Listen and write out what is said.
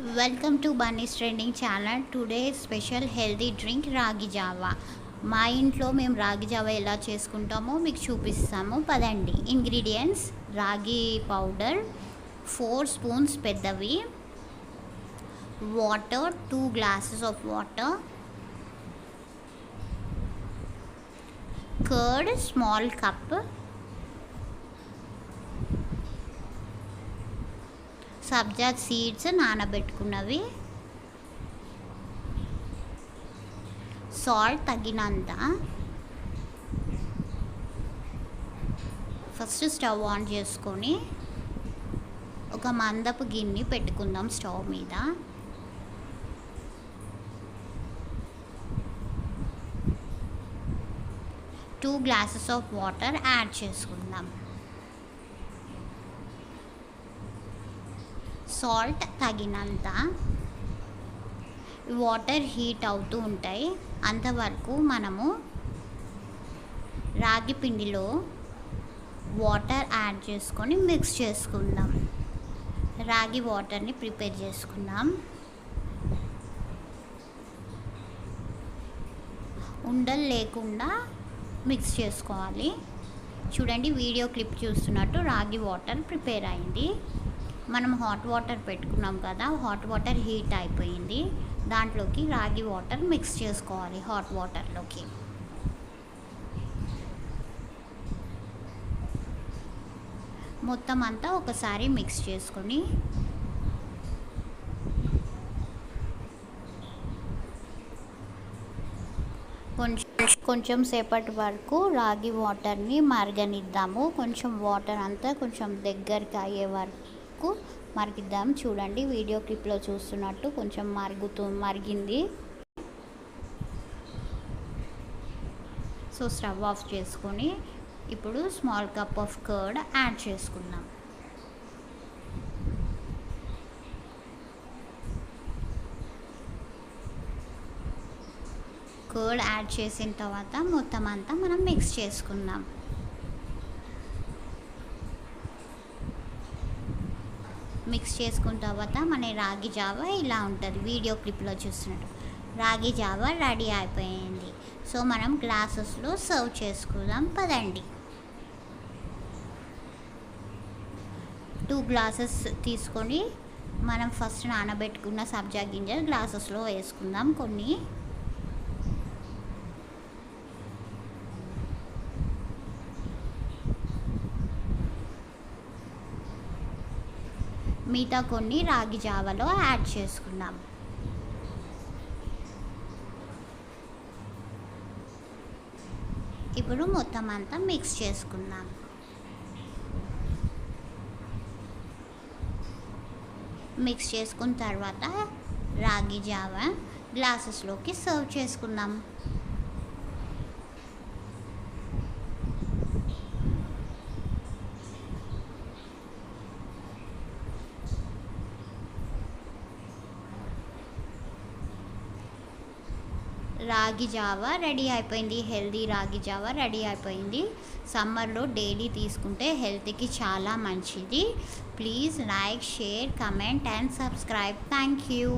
Welcome to Bunny's trending channel today special healthy drink ragi java మా ఇంట్లో మేము రాగి జావా ఎలా చేసుకుంటామో మీకు చూపిస్తాము. పదండి. Ingredients ragi powder four spoons పెద్దవి water two glasses of water curd small cup sabja seeds నానబెట్టుకున్నవి. Salt తగినంత. ఫస్ట్ స్టవ్ ఆన్ చేసుకొని ఒక మందపు గిన్నె పెట్టుకుందాం స్టవ్ మీద. Two glasses of water add చేసుకుందాం. సాల్ట్ తగినంత వాటర్ హీట్ అవుతూ ఉంటాయి. అంతవరకు మనము రాగి పిండిలో వాటర్ యాడ్ చేసుకొని మిక్స్ చేసుకుందాం. రాగి వాటర్ని ప్రిపేర్ చేసుకుందాం. ఉండలు లేకుండా మిక్స్ చేసుకోవాలి. చూడండి వీడియో క్లిప్ చూస్తున్నట్టు రాగి వాటర్ ప్రిపేర్ అయింది. మనం హాట్ వాటర్ పెట్టుకున్నాం కదా హాట్ వాటర్ హీట్ అయిపోయింది. దాంట్లోకి రాగి వాటర్ మిక్స్ చేసుకోవాలి హాట్ వాటర్లోకి మొత్తం అంతా ఒకసారి మిక్స్ చేసుకొని కొంచెం కొంచెం సేపటి వరకు రాగి వాటర్ని మరగనిద్దాము. కొంచెం వాటర్ అంతా కొంచెం దగ్గరికి అయ్యే వరకు మరిగిద్దాం. చూడండి వీడియో క్లిప్లో చూస్తున్నట్టు కొంచెం మరుగుతూ మరిగింది. సో స్టవ్ ఆఫ్ చేసుకొని ఇప్పుడు small cup of curd add చేసుకుందాం. కర్డ్ యాడ్ చేసిన తర్వాత మొత్తం అంతా మనం మిక్స్ చేసుకుందాం. మిక్స్ చేసుకున్న తర్వాత మన రాగి జావా ఇలా ఉంటుంది. వీడియో క్లిప్లో చూస్తున్నట్టు. రాగి జావా రెడీ అయిపోయింది. సో మనం గ్లాసెస్లో సర్వ్ చేసుకుందాం. పదండి. టూ గ్లాసెస్ తీసుకొని మనం ఫస్ట్ నానబెట్టుకున్న సబ్జా గింజలు గ్లాసెస్లో వేసుకుందాం కొన్ని. మిగతా కొన్ని రాగి జావలో యాడ్ చేసుకుందాం. ఇప్పుడు మొత్తం అంతా మిక్స్ చేసుకుందాం. మిక్స్ చేసుకున్న తర్వాత రాగి జావ గ్లాసెస్లోకి సర్వ్ చేసుకుందాం. రాగి జావా రెడీ అయిపోయింది. హెల్దీ రాగి జావా రెడీ అయిపోయింది. సమ్మర్లో డైలీ తీసుకుంటే హెల్త్కి చాలా మంచిది. Please like share comment and subscribe. Thank you